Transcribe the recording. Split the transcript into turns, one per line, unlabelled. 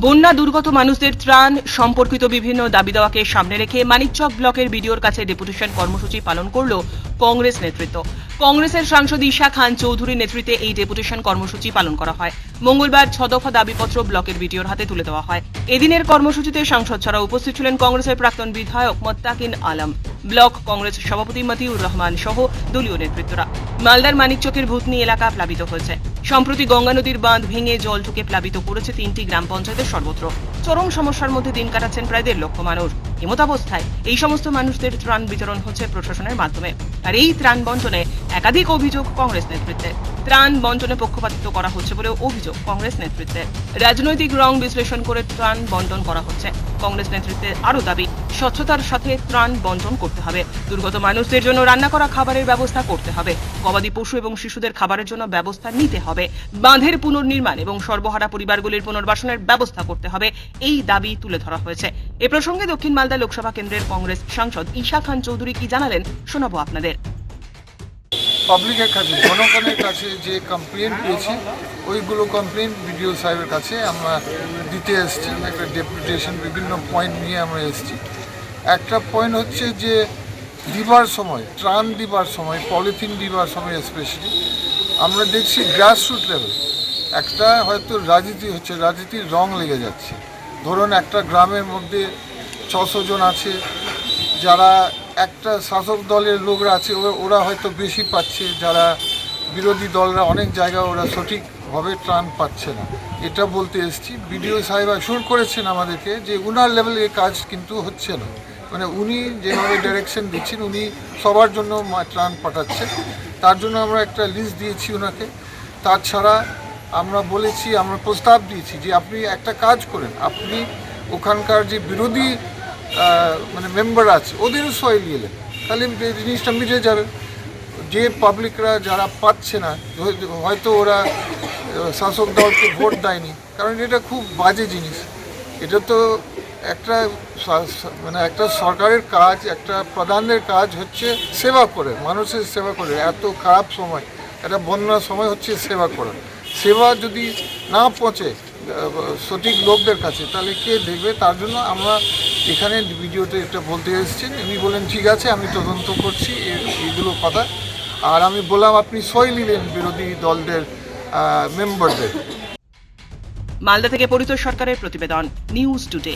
বন্যা দুর্গত মানুষদের ত্রাণ, সম্পর্কিত বিভিন্ন দাবি দাওয়াকে সামনে রেখে মানিকচক ব্লকের বিডিওর কাছে ডেপুটেশন কর্মসূচি পালন করল কংগ্রেস নেতৃত্ব। কংগ্রেসের সাংসদ ঈশা খান চৌধুরীর নেতৃত্বে এই ডেপুটেশন কর্মসূচি পালন করা হয়। মঙ্গলবার ছ দফা দাবিপত্র ব্লকের বিডিওর হাতে তুলে দেওয়া হয়। এদিনের কর্মসূচিতে সাংসদ ছাড়া উপস্থিত ছিলেন কংগ্রেসের প্রাক্তন বিধায়ক মোত্তাকিন আলম। ব্লক কংগ্রেস সভাপতি মতিউর রহমান সহ দলীয় নেতৃত্বরা। মালদার মানিকচকের ভূতনি এলাকা প্লাবিত হয়েছে। সম্প্রতি গঙ্গা নদীর বাঁধ ভেঙে জল ঢুকে প্লাবিত করেছে তিনটি গ্রাম পঞ্চায়েতের সর্বত্র। চরম সমস্যার মধ্যে দিন কাটাচ্ছেন প্রায় দেড় লক্ষ মানুষ। এমতাবস্থায় এই সমস্ত মানুষদের ত্রাণ বিতরণ হচ্ছে প্রশাসনের মাধ্যমে। আর এই ত্রাণ বন্টনে একাধিক অভিযোগ কংগ্রেস নেতৃত্বে। ত্রাণ বন্টনে পক্ষপাতিত্ব করা হচ্ছে বলে অভিযোগ কংগ্রেস নেতৃত্বে। রাজনৈতিক রং বিশ্লেষণ করে ত্রাণ বন্টন করা হচ্ছে। কংগ্রেস নেতৃত্বের আরও দাবি, স্বচ্ছতার সাথে ত্রাণ বন্টন করতে হবে। দুর্গত মানুষদের জন্য রান্না করা খাবারের ব্যবস্থা করতে হবে। গবাদি পশু এবং শিশুদের খাবারের জন্য ব্যবস্থা নিতে হবে। বাঁধের পুনর্নির্মাণ এবং সর্বহারা পরিবারগুলির পুনর্বাসনের ব্যবস্থা করতে হবে। এই দাবি তুলে ধরা হয়েছে। এ প্রসঙ্গে দক্ষিণ মালদা লোকসভা কেন্দ্রের কংগ্রেস সাংসদ ঈশা খান চৌধুরী কি জানালেন শোনাবো আপনাদের।
পাবলিকের কাছে, জনগণের কাছে যে কমপ্লেন পেয়েছি, ওইগুলো কমপ্লেন বিডিও সাহেবের কাছে আমরা দিতে এসেছি। একটা ডেপুটেশন বিভিন্ন পয়েন্ট নিয়ে আমরা এসেছি। একটা পয়েন্ট হচ্ছে যে দিবার সময়, ত্রাণ দিবার সময় পলিথিন দিবার সময় স্পেশালি আমরা দেখছি গ্রাসরুট লেভেল একটা হয়তো রাজনীতি হচ্ছে, রাজনীতির রং লেগে যাচ্ছে। ধরুন একটা গ্রামের মধ্যে ছশো জন আছে, যারা একটা শাসক দলের লোকরা আছে ওরা- হয়তো বেশি পাচ্ছে, যারা বিরোধী দলরা অনেক জায়গায় ওরা সঠিকভাবে ত্রাণ পাচ্ছে না। এটা বলতে এসেছি। বিডিও সাহেব শুরু করেছেন আমাদেরকে যে উনার লেভেলে কাজ কিন্তু হচ্ছে না। মানে উনি যেভাবে ডাইরেকশন দিচ্ছেন, উনি সবার জন্য ত্রাণ পাঠাচ্ছেন। তার জন্য আমরা একটা লিস্ট দিয়েছি ওনাকে তাছাড়া আমরা বলেছি, আমরা প্রস্তাব দিয়েছি যে আপনি একটা কাজ করেন। আপনি ওখানকার যে বিরোধী মানে মেম্বার আছে, ওদেরও সয় নিয়ে এলেন তাহলে জিনিসটা মিটে যাবে। যে পাবলিকরা যারা পাচ্ছে না, হয়তো ওরা শাসক দলকে ভোট দেয়নি। কারণ এটা খুব বাজে জিনিস। এটা তো একটা মানে একটা সরকারের কাজ, একটা প্রধানের কাজ হচ্ছে সেবা করে, মানুষের সেবা করে। এত খারাপ সময়, একটা বন্যার সময় হচ্ছে সেবা করা। সেবা যদি না পৌঁছে সঠিক লোকদের কাছে, তাহলে কে দেখবে? তার জন্য আমরা এখানে ভিডিওতে এটা বলতে এসেছেন উনি বলেন ঠিক আছে, আমি তদন্ত করছি এগুলো কথা। আর আমি বললাম, আপনি সই নিলেন বিরোধী দলদের মেম্বারদের
মালদা থেকে পরিতোষ সরকারের প্রতিবেদন, নিউজ টুডে।